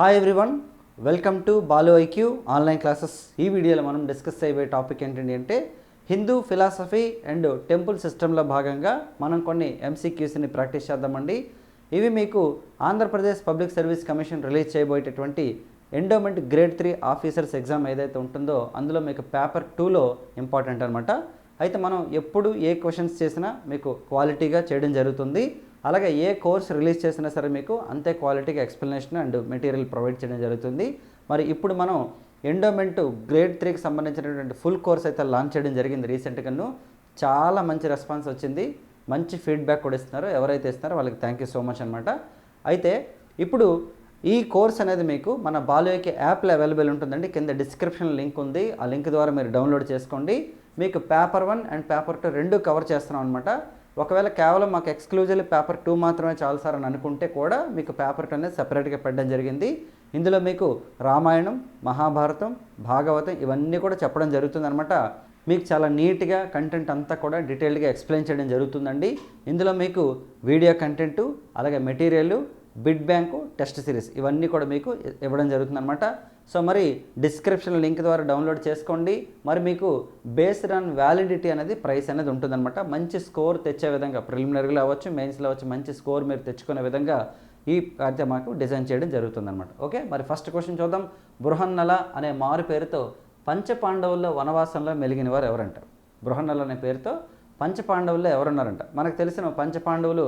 Hi everyone welcome to Balu IQ online classes ఈ వీడియోలో మనం డిస్కస్ చేయబోయే టాపిక్ ఏంటండి అంటే హిందూ ఫిలాసఫీ అండ్ టెంపుల్ సిస్టంలో భాగంగా మనం కొన్ని ఎంసీక్యూస్ని ప్రాక్టీస్ చేద్దామండి. ఇవి మీకు Andhra Pradesh public service commission release చేయబోయేటటువంటి endowment grade three officers exam ఏదైతే ఉంటుందో అందులో మీకు పేపర్ టూలో ఇంపార్టెంట్ అనమాట అయితే మనం ఎప్పుడు ఏ క్వశ్చన్స్ చేసినా మీకు క్వాలిటీగా చేయడం జరుగుతుంది. అలాగే ఏ కోర్స్ రిలీజ్ చేసినా సరే మీకు అంతే క్వాలిటీకి ఎక్స్ప్లెనేషన్ అండ్ మెటీరియల్ ప్రొవైడ్ చేయడం జరుగుతుంది. మరి ఇప్పుడు మనం ఎండోమెంట్ గ్రేడ్ త్రీకి సంబంధించినటువంటి ఫుల్ కోర్స్ అయితే లాంచ్ చేయడం జరిగింది రీసెంట్గాను చాలా మంచి రెస్పాన్స్ వచ్చింది. మంచి ఫీడ్బ్యాక్ కూడా ఇస్తున్నారు. ఎవరైతే ఇస్తున్నారో వాళ్ళకి థ్యాంక్ యూ సో మచ్ అనమాట అయితే ఇప్పుడు ఈ కోర్స్ అనేది మీకు మన బాలోకి యాప్లో అవైలబుల్ ఉంటుందండి. కింద డిస్క్రిప్షన్ లింక్ ఉంది. ఆ లింక్ ద్వారా మీరు డౌన్లోడ్ చేసుకోండి. మీకు paper one and paper two రెండు కవర్ చేస్తున్నాం అనమాట ఒకవేళ కేవలం మాకు ఎక్స్క్లూజివ్లీ పేపర్ టూ మాత్రమే చాలు సార్ అని అనుకుంటే కూడా మీకు పేపర్ టూ అనేది సపరేట్గా పెట్టడం జరిగింది. ఇందులో మీకు రామాయణం మహాభారతం భాగవతం ఇవన్నీ కూడా చెప్పడం జరుగుతుందనమాట మీకు చాలా నీట్గా కంటెంట్ అంతా కూడా డీటెయిల్డ్గా ఎక్స్ప్లెయిన్ చేయడం జరుగుతుందండి. ఇందులో మీకు వీడియో కంటెంటు అలాగే material bit bank test series ఇవన్నీ కూడా మీకు ఇవ్వడం జరుగుతుందన్నమాట. సో మరి డిస్క్రిప్షన్ లింక్ ద్వారా డౌన్లోడ్ చేసుకోండి. మరి మీకు బేస్డ్ ఆన్ వ్యాలిడిటీ అనేది ప్రైస్ అనేది ఉంటుందన్నమాట. మంచి స్కోర్ తెచ్చే విధంగా ప్రిలిమినరీలో అవ్వచ్చు మెయిన్స్లో అవ్వచ్చు మంచి స్కోర్ మీరు తెచ్చుకునే విధంగా ఈ అయితే మాకు డిజైన్ చేయడం జరుగుతుందన్నమాట. ఓకే? మరి ఫస్ట్ క్వశ్చన్ చూద్దాం. బృహన్నల అనే మారు పేరుతో పంచపాండవుల్లో వనవాసంలో మెలిగిన వారు ఎవరంటారు బృహన్నల అనే పేరుతో పంచపాండవుల్లో ఎవరున్నారంట? మనకు తెలిసిన పంచపాండవులు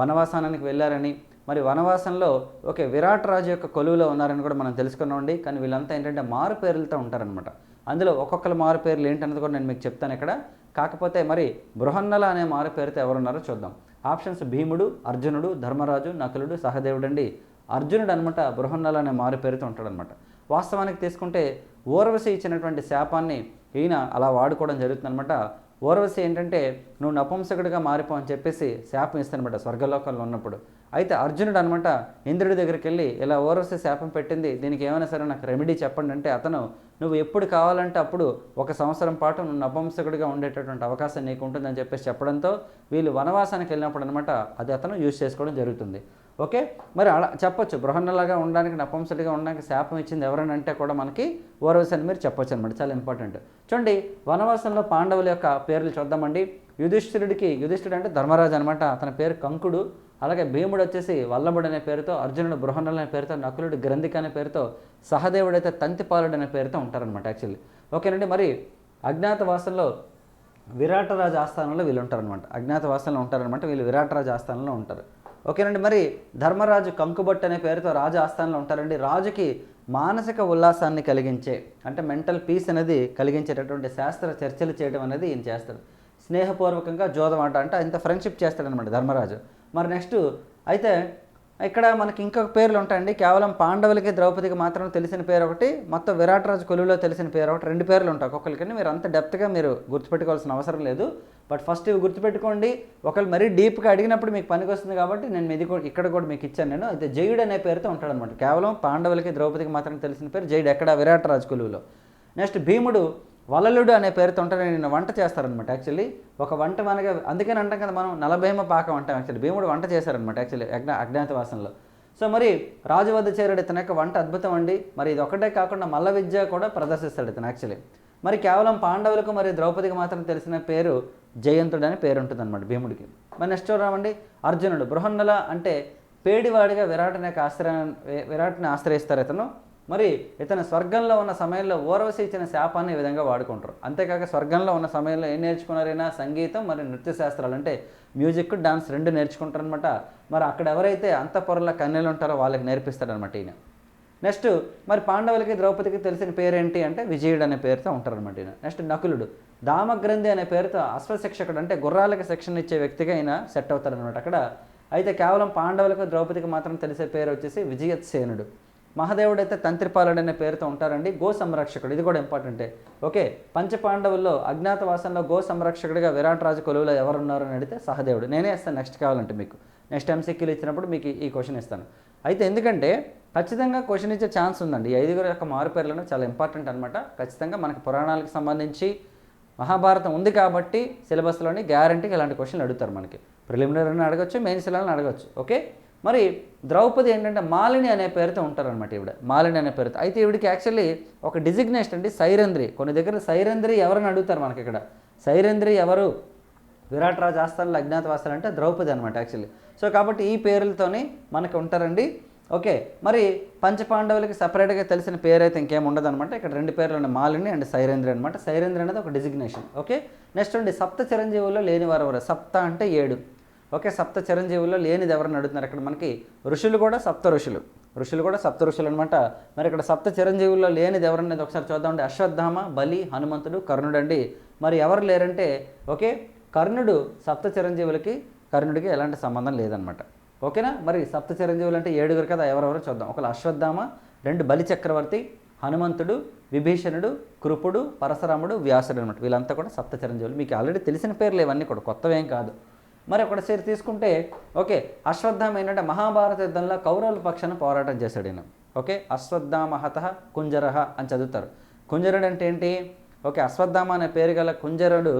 వనవాసానికి వెళ్ళారని మరి వనవాసంలో ఓకే విరాట్ రాజు యొక్క కొలువులో ఉన్నారని కూడా మనం తెలుసుకున్నామండి కానీ వీళ్ళంతా ఏంటంటే మారు పేర్లతో ఉంటారనమాట అందులో ఒక్కొక్కరు మారు పేర్లు ఏంటన్నది కూడా నేను మీకు చెప్తాను ఇక్కడ. కాకపోతే మరి బృహన్నల అనే మారు పేరుతో ఎవరున్నారో చూద్దాం. ఆప్షన్స్ భీముడు అర్జునుడు ధర్మరాజు నకులుడు సహదేవుడు అండి. అర్జునుడు అనమాట బృహన్నల అనే మారు పేరుతో ఉంటాడనమాట వాస్తవానికి తీసుకుంటే ఊర్వశి ఇచ్చినటువంటి శాపాన్ని ఈయన అలా వాడుకోవడం జరుగుతుందనమాట ఊర్వశి ఏంటంటే నువ్వు నపుంసకుడిగా మారిపో అని చెప్పేసి శాపం ఇస్తానమాట స్వర్గలోకంలో ఉన్నప్పుడు. అయితే అర్జునుడు అనమాట ఇంద్రుడి దగ్గరికి వెళ్ళి ఇలా ఊర్వశి శాపం పెట్టింది దీనికి ఏమైనా సరే నాకు రెమెడీ చెప్పండి అంటే అతను నువ్వు ఎప్పుడు కావాలంటే అప్పుడు ఒక సంవత్సరం పాటు నువ్వు నపంసకుడిగా ఉండేటటువంటి అవకాశం నీకు ఉంటుందని చెప్పేసి చెప్పడంతో వీళ్ళు వనవాసానికి వెళ్ళినప్పుడు అనమాట అది అతను యూజ్ చేసుకోవడం జరుగుతుంది. ఓకే? మరి అలా చెప్పొచ్చు. బృహన్నలాగా ఉండడానికి నపంసలిగా ఉండడానికి శాపం ఇచ్చింది ఎవరైనా అంటే కూడా మనకి ఓరవశాన్ని అని మీరు చెప్పొచ్చు అనమాట చాలా ఇంపార్టెంట్. చూడండి వనవాసంలో పాండవుల యొక్క పేర్లు చూద్దామండి. యుధిష్ఠిరుడికి యుధిష్ఠుడు అంటే ధర్మరాజు అనమాట తన పేరు కంకుడు. అలాగే భీముడు వచ్చేసి వల్లభుడు అనే పేరుతో అర్జునుడు బృహన్నలు అనే పేరుతో నకులుడు గ్రంథిక అనే పేరుతో సహదేవుడు అయితే తంతిపాలుడు అనే పేరుతో ఉంటారనమాట యాక్చువల్లీ. ఓకేనండి మరి అజ్ఞాతవాసంలో విరాటరాజు ఆస్థానంలో వీళ్ళు ఉంటారనమాట అజ్ఞాతవాసంలో ఉంటారనమాట వీళ్ళు విరాటరాజు ఆస్థానంలో ఉంటారు. ఓకేనండి మరి ధర్మరాజు కంకుబట్టు అనే పేరుతో రాజు ఆస్థానంలో ఉంటారండి. రాజుకి మానసిక ఉల్లాసాన్ని కలిగించే అంటే మెంటల్ పీస్ అనేది కలిగించేటటువంటి శాస్త్ర చర్చలు చేయడం అనేది ఈయన చేస్తాడు. స్నేహపూర్వకంగా జోదం ఆట అంటే ఇంత ఫ్రెండ్షిప్ చేస్తాడనమాట ధర్మరాజు. మరి నెక్స్ట్ అయితే ఇక్కడ మనకి ఇంకొక పేర్లు ఉంటాయండి. కేవలం పాండవులకి ద్రౌపదికి మాత్రం తెలిసిన పేరు ఒకటి మొత్తం విరాట్ రాజు కొలువులో తెలిసిన పేరు ఒకటి రెండు పేర్లు ఉంటాయి ఒక్కొక్కరికి మీరు అంత డెప్త్గా మీరు గుర్తుపెట్టుకోవాల్సిన అవసరం లేదు. బట్ ఫస్ట్ ఇవి గుర్తుపెట్టుకోండి. ఒకళ్ళు మరీ డీప్గా అడిగినప్పుడు మీకు పనికి వస్తుంది కాబట్టి నేను ఇది కూడా ఇక్కడ కూడా మీకు ఇచ్చాను నేను. అయితే జయుడు అనే పేరుతో ఉంటాడనమాట కేవలం పాండవులకి ద్రౌపదికి మాత్రం తెలిసిన పేరు జయుడు ఎక్కడ? విరాట్ రాజు కొలువులో. నెక్స్ట్ భీముడు వలలుడు అనే పేరుతో ఉంటారు నేను వంట చేస్తారనమాట యాక్చువల్లీ ఒక వంట మనగా అందుకని అంటాం కదా మనం నలభైమ పాకం అంటాం యాక్చువల్లీ భీముడు వంట చేశారనమాట యాక్చువల్లీ అజ్ఞా అజ్ఞాతవాసంలో. సో మరి రాజు వద్ద చేరాడు ఇతని యొక్క వంట అద్భుతం అండి. మరి ఇది ఒకటే కాకుండా మల్ల విద్య కూడా ప్రదర్శిస్తాడు ఇతను యాక్చువల్లీ మరి కేవలం పాండవులకు మరి ద్రౌపదికి మాత్రం తెలిసిన పేరు జయంతుడు అని పేరు ఉంటుందన్నమాట భీముడికి. మరి నెక్స్ట్ చూడమండి అర్జునుడు. బృహన్నల అంటే పేడివాడిగా విరాటని యొక్క ఆశ్రయ విరాట్ని ఆశ్రయిస్తారు ఇతను. మరి ఇతను స్వర్గంలో ఉన్న సమయంలో ఓర్వశి ఇచ్చిన శాపాన్ని ఈ విధంగా వాడుకుంటారు. అంతేకాక స్వర్గంలో ఉన్న సమయంలో ఏం నేర్చుకున్నారైనా సంగీతం మరి నృత్య శాస్త్రాలు అంటే మ్యూజిక్ డాన్స్ రెండు నేర్చుకుంటారనమాట మరి అక్కడ ఎవరైతే అంతఃపురంలో కన్యలు ఉంటారో వాళ్ళకి నేర్పిస్తాడనమాట ఈయన. నెక్స్ట్ మరి పాండవులకి ద్రౌపదికి తెలిసిన పేరేంటి అంటే విజయుడు అనే పేరుతో ఉంటారనమాట ఈయన. నెక్స్ట్ నకులుడు. దామగ్రంథి అనే పేరుతో అశ్వశిక్షకుడు అంటే గుర్రాలకు శిక్షణ ఇచ్చే వ్యక్తిగా ఆయన సెట్ అవుతారనమాట అక్కడ. అయితే కేవలం పాండవులకు ద్రౌపదికి మాత్రం తెలిసే పేరు వచ్చేసి విజయత్సేనుడు మహాదేవుడు అయితే తంత్రిపాలుడు అనే పేరుతో ఉంటారండి. గో సంరక్షకుడు. ఇది కూడా ఇంపార్టెంటే. ఓకే పంచపాండవుల్లో అజ్ఞాతవాసంలో గో సంరక్షకుడిగా విరాట్ రాజు కొలువులో ఎవరున్నారు అని అడిగితే సహదేవుడు. నేనే ఇస్తాను నెక్స్ట్ కావాలంటే మీకు. నెక్స్ట్ ఎంసీక్యూలు ఇచ్చినప్పుడు మీకు ఈ క్వశ్చన్ ఇస్తాను. అయితే ఎందుకంటే ఖచ్చితంగా క్వశ్చన్ ఇచ్చే ఛాన్స్ ఉందండి. ఈ ఐదుగురు యొక్క మారు పేర్లను చాలా ఇంపార్టెంట్ అనమాట ఖచ్చితంగా మనకి పురాణాలకు సంబంధించి మహాభారతం ఉంది కాబట్టి సిలబస్లోని గ్యారంటీకి ఇలాంటి క్వశ్చన్లు అడుగుతారు మనకి. ప్రిలిమినరీని అడగచ్చు మెయిన్ అని అడగచ్చు. ఓకే? మరి ద్రౌపది ఏంటంటే మాలిని అనే పేరుతో ఉంటారనమాట ఈవిడ. మాలిని అనే పేరుతో. అయితే ఈవిడికి యాక్చువల్లీ ఒక డిజిగ్నేషన్ అండి సైరంద్రి. కొన్ని దగ్గర సైరంద్రి ఎవరని అడుగుతారు మనకి ఇక్కడ సైరంద్రి ఎవరు? విరాట్ రాజు ఆస్థానంలో అజ్ఞాతవాసాలు అంటే ద్రౌపది అనమాట యాక్చువల్లీ సో కాబట్టి ఈ పేర్లతోనే మనకు ఉంటారండి. ఓకే మరి పంచపాండవులకి సపరేట్గా తెలిసిన పేరు అయితే ఇంకేం ఉండదు అనమాట ఇక్కడ రెండు పేర్లు ఉన్నాయి మాలిని అండ్ సైరేంద్ర అనమాట సైరేంద్ర అనేది ఒక డిజిగ్నేషన్ ఓకే నెక్స్ట్ అండి సప్త చిరంజీవుల్లో లేని వారు ఎవరు? సప్త అంటే ఏడు. ఓకే సప్త చిరంజీవుల్లో లేనిది ఎవరిని అడుగుతున్నారు? ఇక్కడ మనకి ఋషులు కూడా సప్త ఋషులు. ఋషులు కూడా సప్త ఋషులు అనమాట మరి ఇక్కడ సప్త చిరంజీవుల్లో లేనిది ఎవరనేది ఒకసారి చూద్దామండి అశ్వత్థామ బలి హనుమంతుడు కర్ణుడు అండి. మరి ఎవరు లేరంటే ఓకే కర్ణుడు సప్త చిరంజీవులకి కర్ణుడికి ఎలాంటి సంబంధం లేదనమాట ఓకేనా? మరి సప్త చిరంజీవులు అంటే ఏడుగురు కదా ఎవరెవరో చూద్దాం. ఒకళ్ళు అశ్వత్థామ రెండు బలి చక్రవర్తి హనుమంతుడు విభీషణుడు కృపుడు పరశురాముడు వ్యాసుడు అనమాట వీళ్ళంతా కూడా సప్త చిరంజీవులు. మీకు ఆల్రెడీ తెలిసిన పేర్లు ఇవన్నీ కూడా కొత్తవేం కాదు. మరి ఒకటిసారి తీసుకుంటే ఓకే అశ్వత్థామ ఏంటంటే మహాభారత యుద్ధంలో కౌరవుల పక్షాన పోరాటం చేశాడు ఈయన. ఓకే అశ్వత్థామహత కుంజరహ అని చదువుతారు. కుంజరుడు అంటే ఏంటి? ఓకే అశ్వత్థామ అనే పేరు గల కుంజరుడు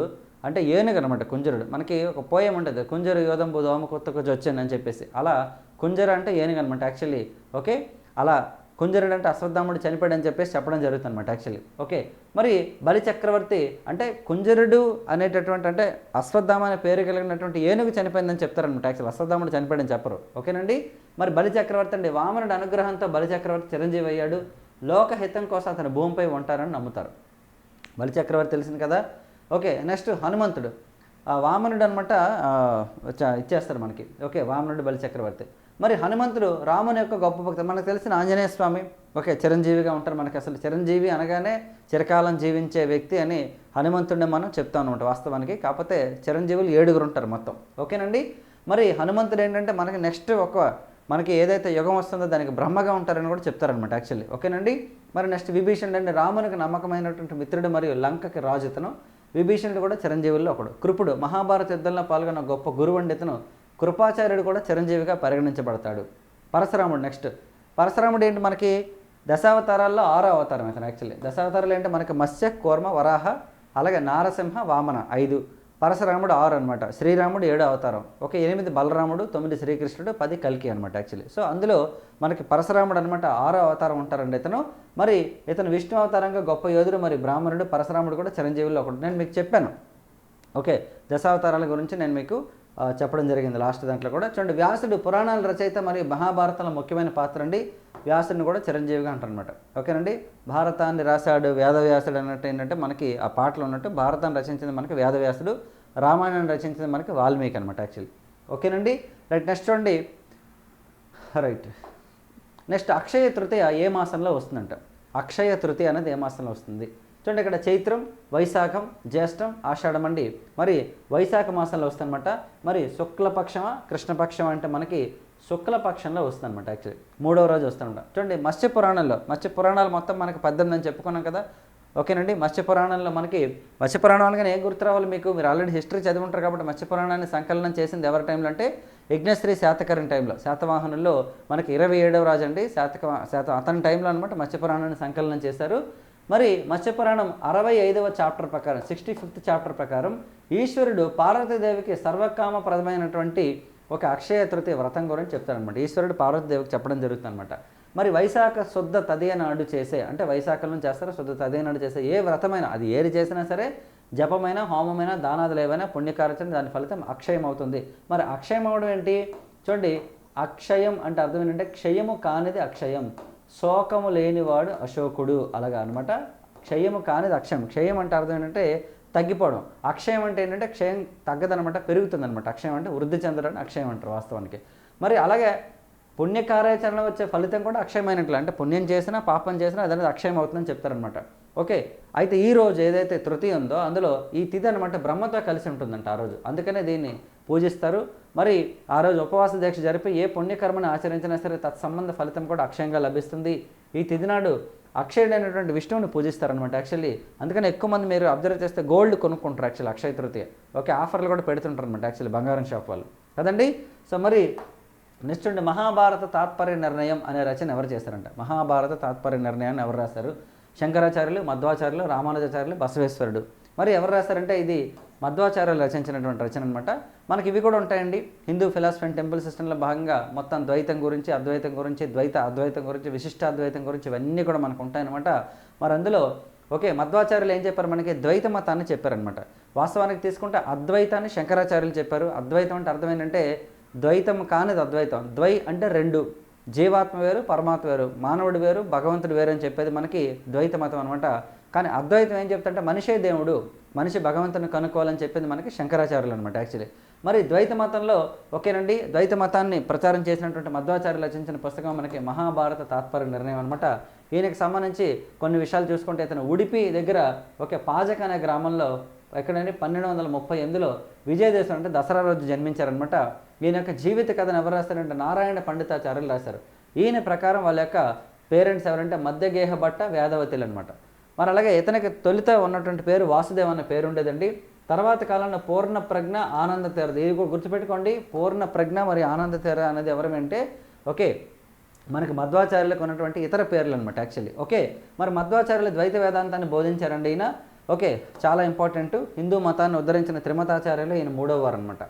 అంటే ఏనుగు అనమాట కుంజరుడు. మనకి ఒక పోయం ఉంటుంది కుంజరు యోధంబు దోమ కొత్త కొంచెం వచ్చాను అని చెప్పేసి. అలా కుంజర అంటే ఏనుగు అనమాట యాక్చువల్లీ ఓకే అలా కుంజరుడు అంటే అశ్వత్థాముడు చనిపోయాడు అని చెప్పేసి చెప్పడం జరుగుతుంది అనమాట యాక్చువల్లీ ఓకే మరి బలి చక్రవర్తి అంటే కుంజరుడు అనేటటువంటి అంటే అశ్వత్థామ అనే పేరు కలిగినటువంటి ఏనుగు చనిపోయిందని చెప్తారనమాట యాక్చువల్ అశ్వత్థాముడు చనిపోయాడని చెప్పరు. ఓకేనండి మరి బలి చక్రవర్తి అండి వామనుడి అనుగ్రహంతో బలి చక్రవర్తి చిరంజీవి అయ్యాడు. లోకహితం కోసం అతను భూమిపై ఉంటారని నమ్ముతారు. బలి చక్రవర్తి తెలిసింది కదా? ఓకే నెక్స్ట్ హనుమంతుడు. ఆ వామనుడు అనమాట ఇచ్చేస్తారు మనకి. ఓకే వామనుడు బలి చక్రవర్తి. మరి హనుమంతుడు రాముని యొక్క గొప్ప భక్తుడు. మనకు తెలిసిన ఆంజనేయ స్వామి ఓకే చిరంజీవిగా ఉంటారు. మనకి అసలు చిరంజీవి అనగానే చిరకాలం జీవించే వ్యక్తి అని హనుమంతుడిని మనం చెప్తాం అనమాట వాస్తవానికి. కాకపోతే చిరంజీవులు ఏడుగురు ఉంటారు మొత్తం. ఓకేనండి? మరి హనుమంతుడు ఏంటంటే మనకి నెక్స్ట్ ఒక మనకి ఏదైతే యుగం వస్తుందో దానికి బ్రహ్మగా ఉంటారని కూడా చెప్తారనమాట యాక్చువల్లీ ఓకేనండి? మరి నెక్స్ట్ విభీషణుడు అంటే రామునికి నమ్మకమైనటువంటి మిత్రుడు మరియు లంకకి రాజు ఇతను. విభీషణుడు కూడా చిరంజీవుల్లో ఒకడు. కృపుడు మహాభారత యుద్ధంలో పాల్గొన్న గొప్ప గురువు అండి ఇతను. కృపాచార్యుడు కూడా చిరంజీవిగా పరిగణించబడతాడు. పరశురాముడు నెక్స్ట్ పరశురాముడు ఏంటి మనకి? దశావతారాల్లో ఆరో అవతారం ఇతను యాక్చువల్లీ దశావతారాలు ఏంటి? మనకి మత్స్య కూర్మ వరాహ అలాగే నారసింహ వామన ఐదు. పరశురాముడు ఆరు అనమాట శ్రీరాముడు ఏడో అవతారం. ఒక ఎనిమిది బలరాముడు తొమ్మిది శ్రీకృష్ణుడు పది కల్కి అనమాట యాక్చువల్లీ సో అందులో మనకి పరశురాముడు అనమాట ఆరో అవతారం ఉంటారండి ఇతను. మరి ఇతను విష్ణు అవతారంగా గొప్ప యోధుడు మరి బ్రాహ్మణుడు పరశురాముడు కూడా చిరంజీవుల్లో ఒకటి నేను మీకు చెప్పాను. ఓకే దశావతారాల గురించి నేను మీకు చెప్పడం జరిగింది లాస్ట్ దాంట్లో కూడా. చూడండి వ్యాసుడు పురాణాల రచయిత మరియు మహాభారతంలో ముఖ్యమైన పాత్ర అండి. వ్యాసుడిని కూడా చిరంజీవిగా అంటారనమాట ఓకేనండి? భారతాన్ని రాశాడు వేదవ్యాసుడు అన్నట్టు ఏంటంటే మనకి ఆ పాటలు ఉన్నట్టు భారతాన్ని రచించింది మనకి వేదవ్యాసుడు రామాయణాన్ని రచించింది మనకి వాల్మీకి అనమాట యాక్చువల్లీ ఓకేనండి? రైట్ నెక్స్ట్ చూడండి. రైట్. నెక్స్ట్ అక్షయ తృతీయ ఏ మాసంలో వస్తుందంట? అక్షయ తృతీయ అనేది ఏ మాసంలో వస్తుంది? చూడండి ఇక్కడ చైత్రం వైశాఖం జ్యేష్టం ఆషాఢం అండి. మరి వైశాఖ మాసంలో వస్తుందన్నమాట. మరి శుక్లపక్షమా కృష్ణపక్షం అంటే మనకి శుక్లపక్షంలో వస్తుందన్నమాట యాక్చువల్లీ మూడవ రోజు వస్తుందన్నమాట. చూడండి మత్స్య పురాణంలో మత్స్య పురాణాలు మొత్తం మనకి పద్దెనిమిది అని చెప్పుకున్నాం కదా. ఓకేనండి మత్స్య పురాణంలో మనకి మత్స్య పురాణాలుగా ఏం గుర్తు రావాలి మీకు? మీరు ఆల్రెడీ హిస్టరీ చదివి ఉంటారు కాబట్టి మత్స్య పురాణాన్ని సంకలనం చేసింది ఎవరి టైంలో అంటే యజ్ఞశ్రీ శాతకరం టైంలో శాతవాహనుల్లో మనకి ఇరవై ఏడవ రాజు అండి. శాతక శాత అతని టైంలో అనమాట మత్స్య పురాణాన్ని సంకలనం చేశారు. మరి మత్స్యపురాణం అరవై ఐదవ చాప్టర్ ప్రకారం సిక్స్టీ ఫిఫ్త్ చాప్టర్ ప్రకారం ఈశ్వరుడు పార్వతీదేవికి సర్వకామప్రదమైనటువంటి ఒక అక్షయ తృతీయ వ్రతం గురించి చెప్తారనమాట ఈశ్వరుడు పార్వతీదేవికి చెప్పడం జరుగుతుందన్నమాట. మరి వైశాఖ శుద్ధ తదియ నాడు చేసే అంటే వైశాఖలో చేస్తారు శుద్ధ తదియ నాడు చేసే ఏ వ్రతమైనా అది ఏది చేసినా సరే జపమైన హోమమైన దానాదులు ఏవైనా పుణ్యకార్యచన దాని ఫలితం అక్షయం అవుతుంది మరి అక్షయం అవడం ఏంటి? చూడండి అక్షయం అంటే అర్థం ఏంటంటే క్షయము కానిది అక్షయం. శోకము లేనివాడు అశోకుడు అలాగా అనమాట క్షయము కానిది అక్షయం క్షయం అంటే అర్థం ఏంటంటే తగ్గిపోవడం. అక్షయం అంటే ఏంటంటే క్షయం తగ్గదనమాట పెరుగుతుందనమాట అక్షయం అంటే వృద్ధి చెందడం అక్షయం అంటారు వాస్తవానికి. మరి అలాగే పుణ్యకార్యాచరణ వచ్చే ఫలితం కూడా అక్షయమైనట్లు. అంటే పుణ్యం చేసినా పాపం చేసినా అదనేది అక్షయం అవుతుందని చెప్తారనమాట ఓకే. అయితే ఈ రోజు ఏదైతే తృతీయ ఉందో అందులో ఈ తిథి అనమాట బ్రహ్మతో కలిసి ఉంటుందంట ఆ రోజు. అందుకనే దీన్ని పూజిస్తారు. మరి ఆ రోజు ఉపవాస దీక్ష జరిపి ఏ పుణ్యకర్మను ఆచరించినా సరే తత్సంబంధ ఫలితం కూడా అక్షయంగా లభిస్తుంది. ఈ తిదినాడు అక్షయుడైనటువంటి విష్ణువుని పూజిస్తారనమాట యాక్చువల్లీ అందుకని ఎక్కువ మంది మీరు అబ్జర్వ్ చేస్తే గోల్డ్ కొనుక్కుంటారు యాక్చువల్లీ అక్షయ తృతీయ. ఓకే ఆఫర్లు కూడా పెడుతుంటారు అనమాట యాక్చువల్లీ బంగారం షాప్ వాళ్ళు. కదండి? సో మరి నెక్స్ట్ ఉండి మహాభారత తాత్పర్య నిర్ణయం అనే రచన ఎవరు చేస్తారంట? మహాభారత తాత్పర్య నిర్ణయాన్ని ఎవరు రాశారు శంకరాచార్యులు మధ్వాచార్యులు రామానుజాచార్యులు బసవేశ్వరుడు. మరి ఎవరు రాశారంటే ఇది మధ్వాచార్యులు రచించినటువంటి రచన అనమాట మనకి ఇవి కూడా ఉంటాయండి. హిందూ ఫిలాసఫీ అండ్ టెంపుల్ సిస్టంలో భాగంగా మొత్తం ద్వైతం గురించి అద్వైతం గురించి ద్వైత అద్వైతం గురించి విశిష్టాద్వైతం గురించి ఇవన్నీ కూడా మనకు ఉంటాయన్నమాట. మరి అందులో ఓకే మధ్వాచార్యులు ఏం చెప్పారు మనకి? ద్వైత మతాన్ని చెప్పారనమాట వాస్తవానికి తీసుకుంటే అద్వైతాన్ని శంకరాచార్యులు చెప్పారు. అద్వైతం అంటే అర్థం ఏంటంటే ద్వైతం కానిది అద్వైతం. ద్వై అంటే రెండు. జీవాత్మ వేరు పరమాత్మ వేరు. మానవుడు వేరు భగవంతుడు వేరు అని చెప్పేది మనకి ద్వైత మతం అనమాట కానీ అద్వైతం ఏం చెప్తుంటే మనిషే దేవుడు మనిషి భగవంతుని కనుక్కోవాలని చెప్పింది మనకి శంకరాచార్యులు అనమాట యాక్చువల్లీ మరి ద్వైత మతంలో ఓకేనండి ద్వైత మతాన్ని ప్రచారం చేసినటువంటి మధ్వాచార్యులు రచించిన పుస్తకం మనకి మహాభారత తాత్పర్య నిర్ణయం అనమాట ఈయనకి సంబంధించి కొన్ని విషయాలు చూసుకుంటే ఇతను ఉడిపి దగ్గర ఒకే పాజక అనే గ్రామంలో ఎక్కడండి పన్నెండు వందల ముప్పై ఎనిమిదిలో విజయదేశం అంటే దసరా రోజు జన్మించారనమాట ఈయన యొక్క జీవిత కథను ఎవరు రాస్తారంటే నారాయణ పండితాచార్యులు రాశారు. ఈయన ప్రకారం వాళ్ళ యొక్క పేరెంట్స్ ఎవరంటే మధ్యగేహ భట్ట వేదవతిలు అనమాట మరి అలాగే ఇతనికి తొలిత ఉన్నటువంటి పేరు వాసుదేవ్ అనే పేరు ఉండేదండి. తర్వాత కాలంలో పూర్ణ ప్రజ్ఞ ఆనంద తీర ఇది కూడా గుర్తుపెట్టుకోండి. పూర్ణ ప్రజ్ఞ మరి ఆనంద తీర అనేది ఎవరమంటే ఓకే మనకి మధ్వాచార్యులకు ఉన్నటువంటి ఇతర పేర్లు అనమాట యాక్చువల్లీ ఓకే మరి మధ్వాచార్యులు ద్వైత వేదాంతాన్ని బోధించారండి ఈయన. ఓకే చాలా ఇంపార్టెంట్ హిందూ మతాన్ని ఉద్ధరించిన త్రిమతాచార్యులు ఈయన మూడవ వారు అనమాట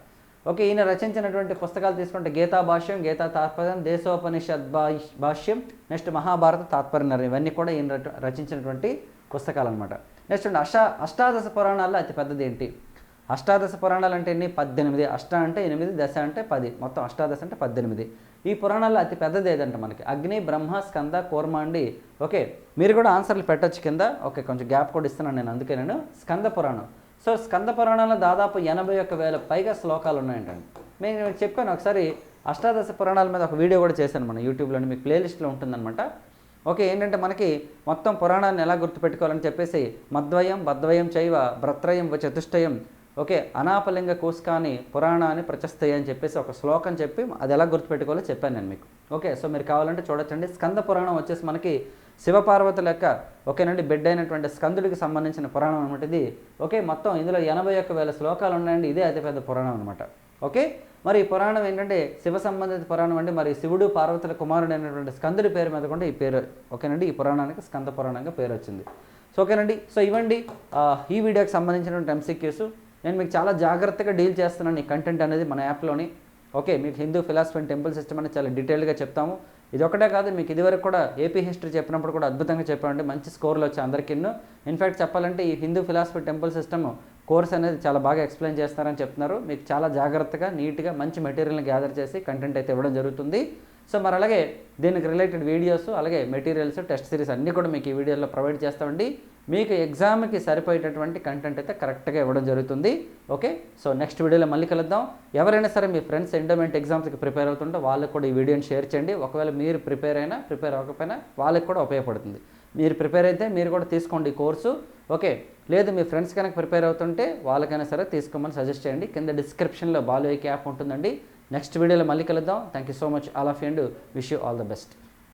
ఓకే ఈయన రచించినటువంటి పుస్తకాలు తీసుకుంటే గీతా భాష్యం గీతా తాత్పర్యం దేశోపనిషద్ భాష్- భాష్యం నెక్స్ట్ మహాభారత తాత్పర్యం ఇవన్నీ కూడా ఈయన రచించినటువంటి పుస్తకాలు అనమాట నెక్స్ట్ అష్ట అష్టా అష్టాదశ పురాణాల్లో అతి పెద్దది ఏంటి అష్టాదశ పురాణాలు అంటే ఎన్ని? పద్దెనిమిది. అష్ట అంటే ఎనిమిది దశ అంటే పది. మొత్తం అష్టాదశ అంటే పద్దెనిమిది. ఈ పురాణాల్లో అతి పెద్దది ఏదంటే మనకి. అగ్ని బ్రహ్మ స్కంద కూర్మాండి. ఓకే మీరు కూడా ఆన్సర్లు పెట్టొచ్చు కింద. ఓకే కొంచెం గ్యాప్ కూడా ఇస్తున్నాను నేను అందుకే నేను స్కంద పురాణం. సో స్కంద పురాణంలో దాదాపు ఎనభై ఒక్క వేల పైగా శ్లోకాలు ఉన్నాయంటండి. నేను చెప్పాను ఒకసారి అష్టాదశ పురాణాల మీద ఒక వీడియో కూడా చేశాను మన యూట్యూబ్లో మీకు ప్లేలిస్ట్లో ఉంటుందన్నమాట. ఓకే ఏంటంటే మనకి మొత్తం పురాణాన్ని ఎలా గుర్తుపెట్టుకోవాలని చెప్పేసి మద్వయం బద్వయం చైవ భ్రత్రయం చతుష్టయం ఓకే అనాపలింగ కూస్కాని పురాణాన్ని ప్రచస్తాయి అని చెప్పేసి ఒక శ్లోకం చెప్పి అది ఎలా గుర్తుపెట్టుకోవాలో చెప్పాను నేను మీకు. ఓకే సో మీరు కావాలంటే చూడొచ్చండి. స్కంద పురాణం వచ్చేసి మనకి శివపార్వతుల యొక్క ఓకేనండి బిడ్డ అయినటువంటి స్కందుడికి సంబంధించిన పురాణం అనమాట ఇది. ఓకే మొత్తం ఇందులో ఎనభై ఒక్క వేల శ్లోకాలు ఉన్నాయండి. ఇదే అతిపెద్ద పురాణం అనమాట ఓకే మరి ఈ పురాణం ఏంటంటే శివ సంబంధిత పురాణం అండి. మరి శివుడు పార్వతుల కుమారుడు అయినటువంటి స్కందుడి పేరు మీద కూడా ఈ పేరు ఓకేనండి ఈ పురాణానికి స్కంద పురాణంగా పేరు వచ్చింది. సో ఓకేనండి సో ఇవ్వండి. ఈ వీడియోకి సంబంధించినటువంటి ఎంసీక్యూస్ నేను మీకు చాలా జాగ్రత్తగా డీల్ చేస్తున్నాను ఈ కంటెంట్ అనేది మన యాప్లోని. ఓకే మీకు Hindu philosophy and temple system అనేది చాలా డీటెయిల్గా చెప్తాము. ఇది ఒకటే కాదు మీకు ఇదివరకు కూడా ఏపీ హిస్టరీ చెప్పినప్పుడు కూడా అద్భుతంగా చెప్పామంటే మంచి స్కోర్లు వచ్చాయి అందరికీ. ఇన్ఫ్యాక్ట్ చెప్పాలంటే ఈ Hindu philosophy temple system course అనేది చాలా బాగా ఎక్స్ప్లెయిన్ చేస్తారని చెప్తున్నారు. మీకు చాలా జాగ్రత్తగా నీట్గా మంచి మెటీరియల్ని గ్యాదర్ చేసి కంటెంట్ అయితే ఇవ్వడం జరుగుతుంది. సో మరి అలాగే దీనికి రిలేటెడ్ వీడియోస్ అలాగే మెటీరియల్స్ టెస్ట్ సిరీస్ అన్నీ కూడా మీకు ఈ వీడియోలో ప్రొవైడ్ చేస్తామండి. మీకు ఎగ్జామ్కి సరిపోయేటటువంటి కంటెంట్ అయితే కరెక్ట్గా ఇవ్వడం జరుగుతుంది. ఓకే సో నెక్స్ట్ వీడియోలో మళ్ళీ కలుద్దాం. ఎవరైనా సరే మీ ఫ్రెండ్స్ ఎండోమెంట్ ఎగ్జామ్స్కి ప్రిపేర్ అవుతుంటే వాళ్ళకి కూడా ఈ వీడియోని షేర్ చేయండి. ఒకవేళ మీరు ప్రిపేర్ అయినా ప్రిపేర్ అవ్వకపోయినా వాళ్ళకి కూడా ఉపయోగపడుతుంది. మీరు ప్రిపేర్ అయితే మీరు కూడా తీసుకోండి ఈ కోర్సు ఓకే లేదు మీ ఫ్రెండ్స్ కనుక ప్రిపేర్ అవుతుంటే వాళ్ళకైనా సరే తీసుకోమని సజెస్ట్ చేయండి. కింద డిస్క్రిప్షన్లో బాలు యాప్ ఉంటుందండి. నెక్స్ట్ వీడియోలో మళ్ళీ కలుద్దాం. Thank you so much all of and wish you all the best